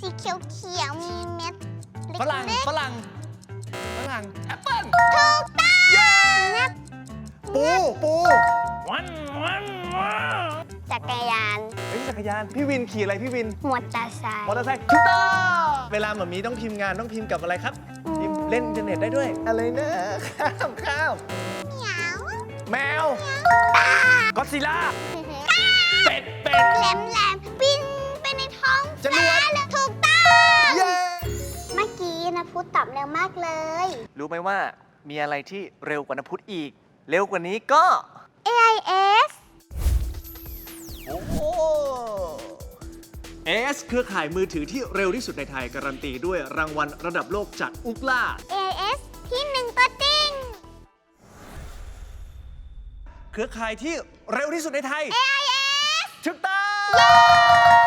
สีเขียวเขียวๆมีเม็ดเล็กฝรั่ง ๆฝรั่ง ฝรั่ง แอปเปิ้ลถูกต้องนะปู ปูวันวันวันจักรยานเฮ้ยจักรยาน พี่วินขี่อะไรพี่วิน มอเตอร์ไซค์ มอเตอร์ไซค์ถูกต้องเวลาหมามีต้องพิมพ์งานต้องพิมพ์กับอะไรครับพิมพ์เล่นอินเทอร์เน็ตได้ด้วย อะไรนะข้ามข้ามเหมียวแมวก็ซิล่า พูดตอบเร็วมากเลย รู้ไหมว่ามีอะไรที่เร็วกว่าน้ำพุทธอีก เร็วกว่านี้ก็ AIS โอ้โห AS เครือข่ายมือถือที่เร็วที่สุดในไทย การันตีด้วยรางวัลระดับโลกจากอุกล่า AIS ที่หนึ่งตัวจริง เครือข่ายที่เร็วที่สุดในไทย AIS ถูกต้อง